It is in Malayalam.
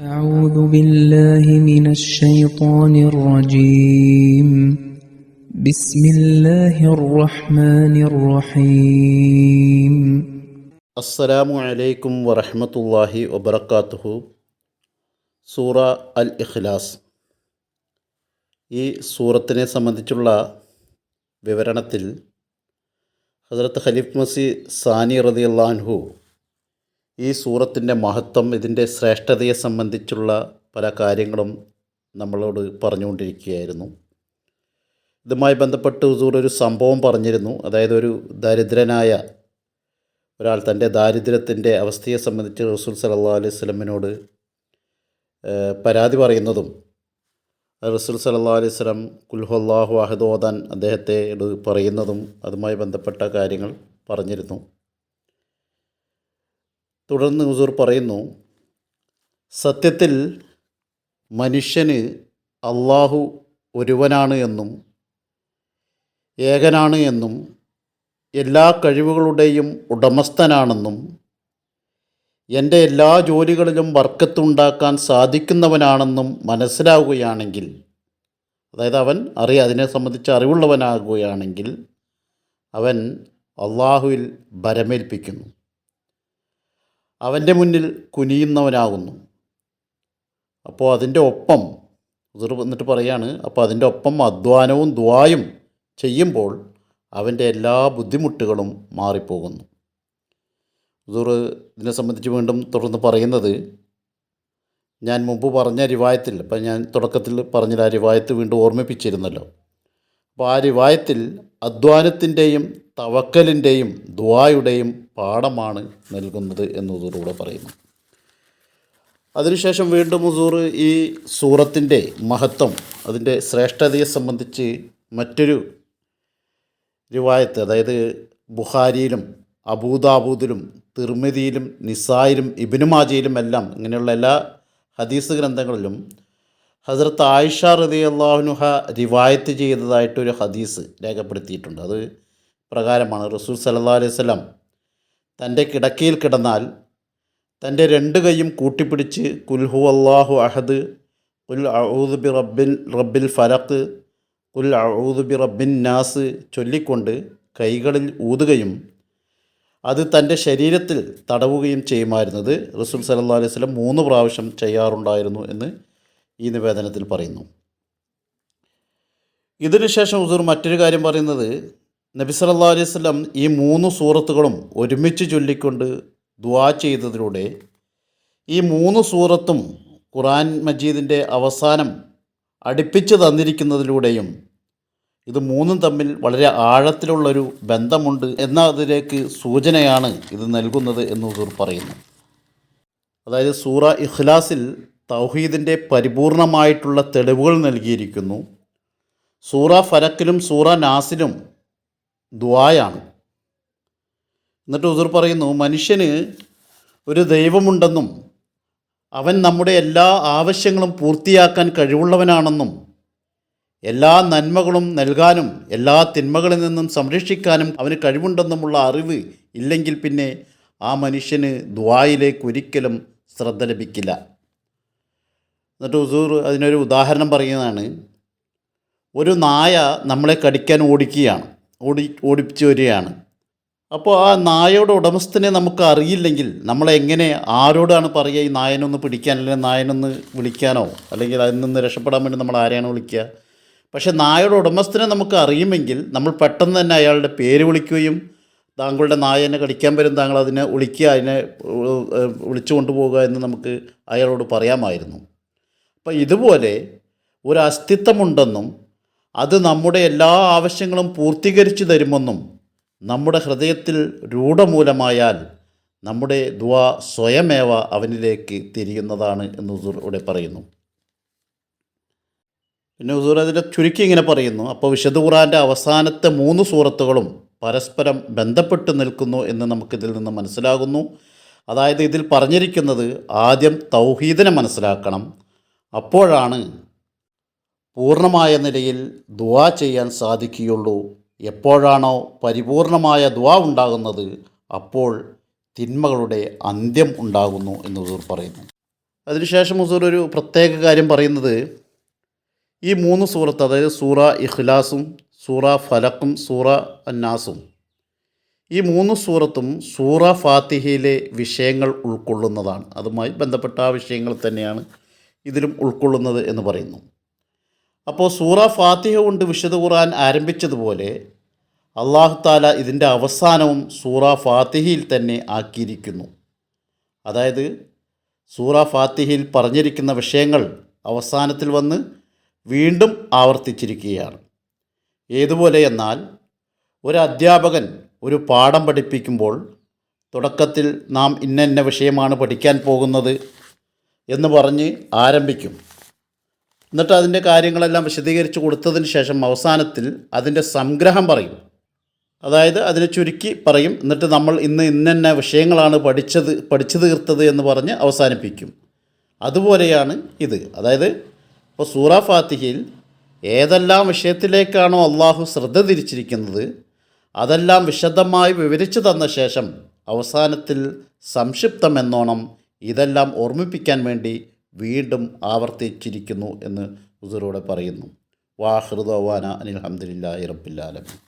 أعوذ بالله من الشيطان الرجيم بسم الله الرحمن الرحيم അസ്സലാമു അലൈക്കും വറഹ്മത്തുള്ളാഹി വബറകാതുഹു സൂറ അൽ ഇഖ്ലാസ് ഈ സൂറത്തിനെ സംബന്ധിച്ചുള്ള വിവരണത്തിൽ ഹസരത്ത് ഖലീഫ് മസി സാനി റളിയല്ലാഹു ഈ സൂറത്തിന്റെ മഹത്വം ഇതിന്റെ ശ്രേഷ്ഠതയെ സംബന്ധിച്ചുള്ള പല കാര്യങ്ങളും നമ്മളോട് പറഞ്ഞുകൊണ്ടിരിക്കുകയായിരുന്നു. ഇതുമായി ബന്ധപ്പെട്ട് ഹുസൂർ ഒരു സംഭവം പറഞ്ഞിരുന്നു. അതായത് ഒരു ദരിദ്രനായ ഒരാൾ തന്റെ ദാരിദ്ര്യത്തിന്റെ അവസ്ഥയെ സംബന്ധിച്ച് റസൂൽ സലഹ് അലൈഹി സ്വലമിനോട് പരാതി പറയുന്നതും റസൂൽ സല്ലല്ലാഹു അലൈഹി സ്വലം കുൽഹുല്ലാഹു അഹദ് ഓദാൻ അദ്ദേഹത്തെ പറയുന്നതും അതുമായി ബന്ധപ്പെട്ട കാര്യങ്ങൾ പറഞ്ഞിരുന്നു. തുടർന്ന് ഹുസൂർ പറയുന്നു സത്യത്തിൽ മനുഷ്യന് അള്ളാഹു ഒരുവനാണ് എന്നും ഏകനാണ് എന്നും എല്ലാ കഴിവുകളുടെയും ഉടമസ്ഥനാണെന്നും എന്റെ എല്ലാ ജോലികളിലും വർക്കത്തുണ്ടാക്കാൻ സാധിക്കുന്നവനാണെന്നും മനസ്സിലാവുകയാണെങ്കിൽ അതായത് അവൻ അറിയ അതിനെ സംബന്ധിച്ച് അറിവുള്ളവനാകുകയാണെങ്കിൽ അവൻ അള്ളാഹുവിൽ ഭരമേൽപ്പിക്കുന്നു. അവന്റെ മുന്നിൽ കുനിയുന്നവനാകുന്നു. അപ്പോൾ അതിന്റെ ഒപ്പം ഹുസൂർ എന്നിട്ട് പറയാണ് അപ്പോൾ അതിന്റെ ഒപ്പം അധ്വാനവും ദ്വായും ചെയ്യുമ്പോൾ അവന്റെ എല്ലാ ബുദ്ധിമുട്ടുകളും മാറിപ്പോകുന്നു. ഹുസൂർ ഇതിനെ സംബന്ധിച്ച് വീണ്ടും തുടർന്ന് പറയുന്നത് ഞാൻ മുമ്പ് പറഞ്ഞ റിവായത്തിൽ ഇപ്പം ഞാൻ തുടക്കത്തിൽ പറഞ്ഞ ആ റിവായത്ത് വീണ്ടും ഓർമ്മിപ്പിച്ചിരുന്നല്ലോ. അപ്പോൾ ആ റിവായത്തിൽ അധ്വാനത്തിന്റെയും തവക്കലിന്റെയും ദ്വായുടെയും പാഠമാണ് നൽകുന്നത് എന്ന് ഹുസൂർ ഇവിടെ പറയുന്നു. അതിനുശേഷം വീണ്ടും ഹുസൂർ ഈ സൂറത്തിന്റെ മഹത്വം അതിന്റെ ശ്രേഷ്ഠതയെ സംബന്ധിച്ച് മറ്റൊരു റിവായത്ത് അതായത് ബുഹാരിയിലും അബൂദാബൂദിലും തിർമിതിയിലും നിസായിലും ഇബിനുമാജയിലും എല്ലാം ഇങ്ങനെയുള്ള എല്ലാ ഹദീസ് ഗ്രന്ഥങ്ങളിലും ഹസരത്ത് ആയിഷ റതി അള്ളാഹുനുഹ റിവായത്ത് ചെയ്തതായിട്ടൊരു ഹദീസ് രേഖപ്പെടുത്തിയിട്ടുണ്ട്. അത് പ്രകാരമാണ് റസൂൽ സല്ലാ അലൈഹി സ്വലം തന്റെ കിടക്കയിൽ കിടന്നാൽ തന്റെ രണ്ട് കൈയും കൂട്ടിപ്പിടിച്ച് കുൽഹു അള്ളാഹു അഹദ് കുൽ അഊദ് ബി റബ്ബിൻ റബ്ബിൽ ഫലത്ത് കുൽ അഊദ് ബി റബ്ബിൻ നാസ് ചൊല്ലിക്കൊണ്ട് കൈകളിൽ ഊതുകയും അത് തന്റെ ശരീരത്തിൽ തടവുകയും ചെയ്യുമായിരുന്നത് റസൂൽ സല്ലാ അലൈഹി വസല്ലം മൂന്ന് പ്രാവശ്യം ചെയ്യാറുണ്ടായിരുന്നു എന്ന് ഈ നിവേദനത്തിൽ പറയുന്നു. ഇതിനുശേഷം ഹുസൂർ മറ്റൊരു കാര്യം പറയുന്നത് നബി സല്ലല്ലാഹു അലൈഹി സ്വലം ഈ മൂന്ന് സൂറത്തുകളും ഒരുമിച്ച് ചൊല്ലിക്കൊണ്ട് ദുആ ചെയ്തതിലൂടെ ഈ മൂന്ന് സൂറത്തും ഖുറാൻ മജീദിന്റെ അവസാനം അടുപ്പിച്ച് തന്നിരിക്കുന്നതിലൂടെയും ഇത് മൂന്നും തമ്മിൽ വളരെ ആഴത്തിലുള്ളൊരു ബന്ധമുണ്ട് എന്നതിലേക്ക് സൂചനയാണ് ഇത് നൽകുന്നത് എന്ന് പറയുന്നു. അതായത് സൂറ ഇഖ്ലാസിൽ തൗഹീദിന്റെ പരിപൂർണമായിട്ടുള്ള തെളിവുകൾ നൽകിയിരിക്കുന്നു. സൂറ ഫലക്കിലും സൂറ നാസിലും ദ്വായാണ് എന്നിട്ട് ഹുസൂർ പറയുന്നു മനുഷ്യന് ഒരു ദൈവമുണ്ടെന്നും അവൻ നമ്മുടെ എല്ലാ ആവശ്യങ്ങളും പൂർത്തിയാക്കാൻ കഴിവുള്ളവനാണെന്നും എല്ലാ നന്മകളും നൽകാനും എല്ലാ തിന്മകളിൽ നിന്നും സംരക്ഷിക്കാനും അവന് കഴിവുണ്ടെന്നുമുള്ള അറിവ് ഇല്ലെങ്കിൽ പിന്നെ ആ മനുഷ്യന് ദ്വായിലേക്ക് ഒരിക്കലും ശ്രദ്ധ ലഭിക്കില്ല. എന്നിട്ട് ഉസൂർ അതിനൊരു ഉദാഹരണം പറയുന്നതാണ്. ഒരു നായ നമ്മളെ കടിക്കാൻ ഓടിക്കുകയാണ്. ഓടി ഓടിപ്പിച്ചു വരികയാണ്. അപ്പോൾ ആ നായയുടെ ഉടമസ്ഥനെ നമുക്ക് അറിയില്ലെങ്കിൽ നമ്മളെങ്ങനെ ആരോടാണ് പറയുക ഈ നായനൊന്ന് പിടിക്കാൻ അല്ലെങ്കിൽ നായനൊന്ന് വിളിക്കാനോ? അല്ലെങ്കിൽ അതിൽ നിന്ന് രക്ഷപ്പെടാൻ വേണ്ടി നമ്മൾ ആരെയാണ് വിളിക്കുക? പക്ഷേ നായയുടെ ഉടമസ്ഥനെ നമുക്ക് അറിയുമെങ്കിൽ നമ്മൾ പെട്ടെന്ന് തന്നെ അയാളുടെ പേര് വിളിക്കുകയും താങ്കളുടെ നായനെ കടിക്കാൻ വരും താങ്കൾ അതിനെ വിളിക്കുക അതിനെ വിളിച്ചു കൊണ്ടുപോകുക എന്ന് നമുക്ക് അയാളോട് പറയാമായിരുന്നു. അപ്പം ഇതുപോലെ ഒരു അസ്തിത്വമുണ്ടെന്നും അത് നമ്മുടെ എല്ലാ ആവശ്യങ്ങളും പൂർത്തീകരിച്ചു തരുമെന്നും നമ്മുടെ ഹൃദയത്തിൽ രൂഢമൂലമായാൽ നമ്മുടെ ദ്വാ സ്വയമേവ അവനിലേക്ക് തിരിയുന്നതാണ് എന്ന് ഹുസൂർ ഇവിടെ പറയുന്നു. പിന്നെ ഹുസൂർ അതിന്റെ ചുരുക്കി ഇങ്ങനെ പറയുന്നു അപ്പോൾ വിശുദ്ധ ഖുറാന്റെ അവസാനത്തെ മൂന്ന് സൂറത്തുകളും പരസ്പരം ബന്ധപ്പെട്ട് നിൽക്കുന്നു എന്ന് നമുക്കിതിൽ നിന്ന് മനസ്സിലാകുന്നു. അതായത് ഇതിൽ പറഞ്ഞിരിക്കുന്നത് ആദ്യം തൗഹീദിനെ മനസ്സിലാക്കണം അപ്പോഴാണ് പൂർണമായ നിലയിൽ ദുവാ ചെയ്യാൻ സാധിക്കുകയുള്ളൂ. എപ്പോഴാണോ പരിപൂർണമായ ദുവാ ഉണ്ടാകുന്നത് അപ്പോൾ തിന്മകളുടെ അന്ത്യം ഉണ്ടാകുന്നു എന്ന് ഹുസൂർ പറയുന്നു. അതിനുശേഷം ഹുസൂർ ഒരു പ്രത്യേക കാര്യം പറയുന്നത് ഈ മൂന്ന് സൂറത്ത് അതായത് സൂറ ഇഖ്ലാസും സൂറ ഫലക്കും സൂറ അന്നാസും ഈ മൂന്ന് സൂറത്തും സൂറ ഫാത്തിഹയിലെ വിഷയങ്ങൾ ഉൾക്കൊള്ളുന്നതാണ്. അതുമായി ബന്ധപ്പെട്ട ആ വിഷയങ്ങൾ തന്നെയാണ് ഇതിലും ഉൾക്കൊള്ളുന്നത് എന്ന് പറയുന്നു. അപ്പോൾ സൂറ ഫാത്തിഹ കൊണ്ട് വിശുദ്ധ ഖുർആൻ ആരംഭിച്ചതുപോലെ അള്ളാഹു താല ഇതിന്റെ അവസാനവും സൂറ ഫാത്തിഹയിൽ തന്നെ ആക്കിയിരിക്കുന്നു. അതായത് സൂറ ഫാത്തിഹയിൽ പറഞ്ഞിരിക്കുന്ന വിഷയങ്ങൾ അവസാനത്തിൽ വന്ന് വീണ്ടും ആവർത്തിച്ചിരിക്കുകയാണ്. ഏതുപോലെ എന്നാൽ ഒരു അധ്യാപകൻ ഒരു പാഠം പഠിപ്പിക്കുമ്പോൾ തുടക്കത്തിൽ നാം ഇന്ന വിഷയമാണ് പഠിക്കാൻ പോകുന്നത് എന്ന് പറഞ്ഞ് ആരംഭിക്കും. എന്നിട്ട് അതിന്റെ കാര്യങ്ങളെല്ലാം വിശദീകരിച്ച് കൊടുത്തതിന് ശേഷം അവസാനത്തിൽ അതിന്റെ സംഗ്രഹം പറയും. അതായത് അതിനെ ചുരുക്കി പറയും. എന്നിട്ട് നമ്മൾ ഇന്ന് ഇന്നെന്ന വിഷയങ്ങളാണ് പഠിച്ചത് പഠിച്ചു തീർത്തത് എന്ന് പറഞ്ഞ് അവസാനിപ്പിക്കും. അതുപോലെയാണ് ഇത്. അതായത് ഇപ്പോൾ സൂറ ഫാത്തിഹയിൽ ഏതെല്ലാം വിഷയത്തിലേക്കാണോ അള്ളാഹു ശ്രദ്ധ തിരിച്ചിരിക്കുന്നത് അതെല്ലാം വിശദമായി വിവരിച്ചു തന്ന ശേഷം അവസാനത്തിൽ സംക്ഷിപ്തമെന്നോണം ഇതെല്ലാം ഓർമ്മിപ്പിക്കാൻ വേണ്ടി വീണ്ടും ആവർത്തിച്ചിരിക്കുന്നു എന്ന് ഹുസൂറോടെ പറയുന്നു. വാഹൃദോവാന അനിൽ ഹംദില്ലാ റബ്ബില്ലാലമീൻ